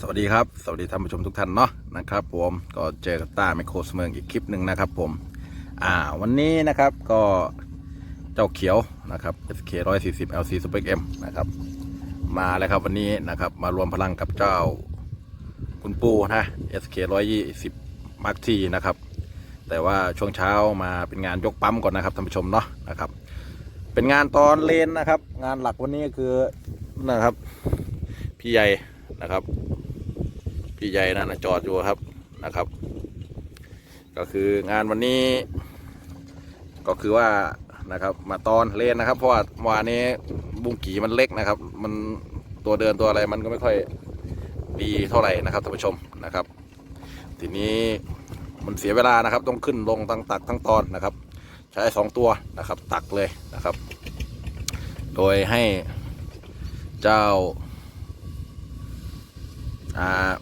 สวัสดีครับ สวัสดีท่านผู้ชมทุกท่านเนาะนะครับ ผมก็เจอกับต้าไมโครสเมืองอีกคลิปหนึ่งนะครับ ผม อ่าวันนี้นะครับก็เจ้าเขียวนะครับ SK 140 LC Super M นะครับมาแล้วครับวันนี้นะครับมารวมพลังกับเจ้าคุณปูนะ SK 120 Mark T นะครับ แต่ว่าช่วงเช้ามาเป็นงานยกปั๊มก่อนนะครับท่านผู้ชมเนาะนะครับ เป็นงานตอนเลนนะครับ งานหลักวันนี้คือนะครับพี่ใหญ่นะครับ พี่ใหญ่นั่นนะจอดอยู่ครับนะครับ ก็คืองานวันนี้ ก็คือว่านะครับ มาตอนเลนนะครับ เพราะว่าเมื่อวานนี้บุ้งกี่มันเล็กนะครับ มันตัวเดินตัวอะไรมันก็ไม่ค่อยดีเท่าไหร่นะครับท่านผู้ชมนะครับ ทีนี้มันเสียเวลานะครับ ต้องขึ้นลงทั้งตักทั้งตอนนะครับ ใช้สองตัวนะครับ ตักเลยนะครับ โดยให้เจ้าอ่า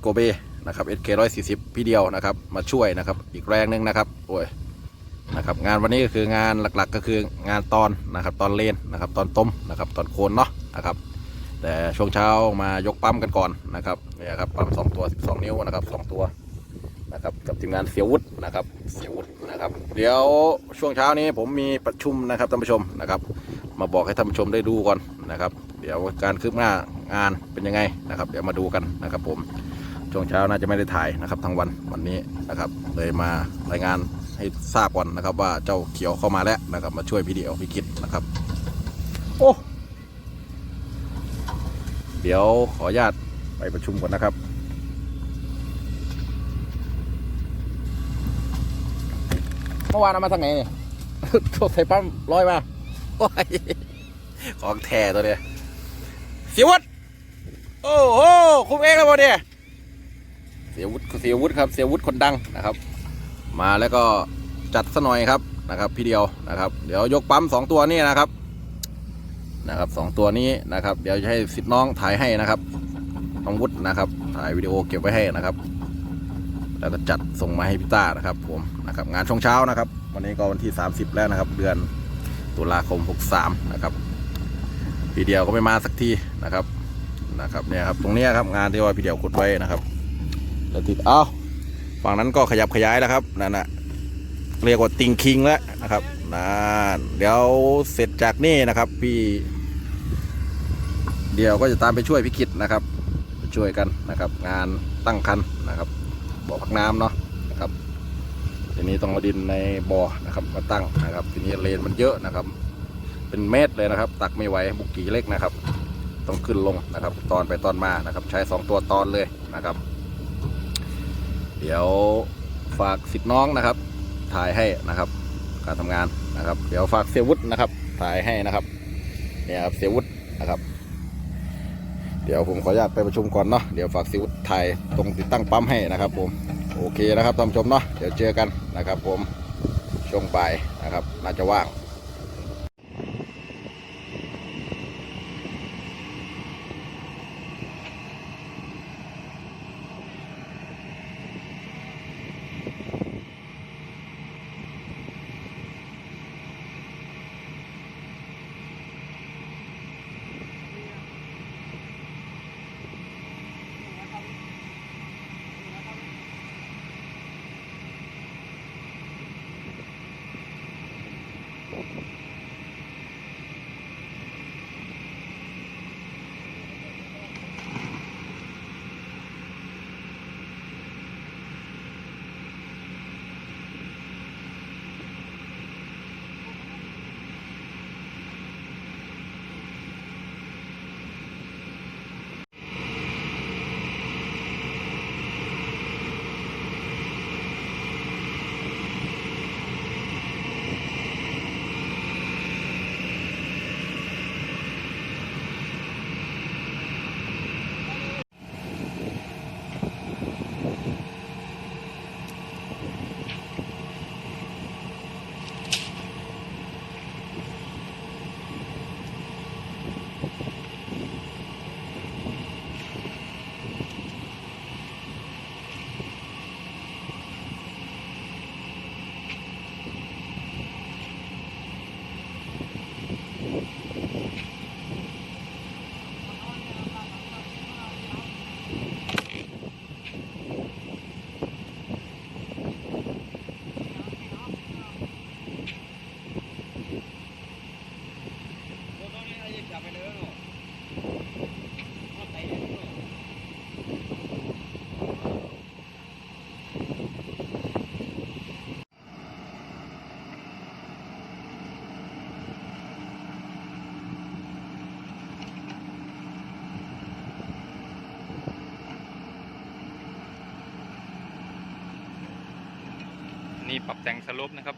โกเบนะครับ SK 140 พี่เดียวนะครับ มาช่วยนะครับ อีกแรงหนึ่งนะครับโอ้ยนะครับงานวันนี้ก็คืองานหลักๆ ก็คืองานตอนนะครับตอนเลนนะครับตอนต้มนะครับตอนโคนเนาะนะครับแต่ช่วงเช้ามายกปั๊มกันก่อนนะครับเนี่ยครับปั๊ม2ตัว 12 นิ้วนะครับ2ตัวนะครับกับทีมงานเสียวุฒนะครับเสียวุฒนะครับเดี๋ยวช่วงเช้านี้ผมมีประชุมนะครับท่านผู้ชมนะครับ มาบอกให้ท่านผู้ชมได้ดูก่อนนะครับ เดี๋ยวการคืบหน้างานเป็นยังไงนะครับ เดี๋ยวมาดูกันนะครับผม ช่วงเช้าน่าจะไม่ได้ถ่ายนะครับทั้งวันวันนี้นะครับเลยมารายงานให้ทราบก่อนนะครับ ว่าเจ้าเขียวเข้ามาแล้วนะครับ มาช่วยพี่เดียวพี่คิดนะครับ โอ้เดี๋ยวขออนุญาตไปประชุมก่อนนะครับเมื่อวานเอามาทางไหนเนี่ยโทษไทยปั๊มร้อยมาโอ้ยของแท้ตัวเนี้ยเสียวุฒิโอ้โหคุมเองแล้วบอเนี่ย สียวุฒิเสียวุฒิครับเสียวุฒิคนดังนะครับ มาแล้วก็จัดซะหน่อยครับนะครับ พี่เดียวนะครับ เดี๋ยวยกปั๊มสองตัวนี้นะครับนะครับสองตัวนี้นะครับ เดี๋ยวจะให้สิทธิ์น้องถ่ายให้นะครับน้องวุฒินะครับ ถ่ายวิดีโอเก็บไว้ให้นะครับ แล้วก็จัดส่งมาให้พี่ต้านะครับผมนะครับงานช่วงเช้านะครับ วันนี้ก็วันที่ 30 แล้วนะครับ เดือนตุลาคม 63 นะครับพี่เดียวก็ไม่มาสักทีนะครับนะครับเนี่ยครับตรงนี้ครับงานที่ว่าพี่เดียวขุดไว้นะครับ แล้วติดเอ้าฝั่งนั้นก็ขยับขยายแล้วครับนั่นนะเรียกว่าติงคิงแล้วนะครับนั่นเดี๋ยวเสร็จจากนี่นะครับ พี่ เดี๋ยวก็จะตามไปช่วยพี่กิตนะครับ ช่วยกันนะครับ งานตั้งคันนะครับบ่อพักน้ำเนาะนะครับทีนี้ต้องเอาดินในบ่อนะครับ มาตั้งนะครับ ทีนี้เลนมันเยอะนะครับ เป็นเมตรเลยนะครับ ตักไม่ไหวบุกกี่เล็กนะครับ ต้องขึ้นลงนะครับ ตอนไปตอนมานะครับ ใช้สองตัวตอนเลยนะครับ เดี๋ยวฝากสิทธิ์น้องนะครับ ถ่ายให้นะครับ การทำงานนะครับ เดี๋ยวฝากเสียวุฒินะครับ ถ่ายให้นะครับ เนี่ยครับเสียวุฒินะครับ เดี๋ยวผมขออนุญาตไปประชุมก่อนเนาะเดี๋ยวฝากเสียวุฒิถ่ายตรงติดตั้งปั๊มให้นะครับ ผมโอเคนะครับท่านผู้ชมเนาะเดี๋ยวเจอกันนะครับ ผมช่วงบ่ายนะครับ น่าจะว่าง นี่ปรับแต่งสลบนะครับ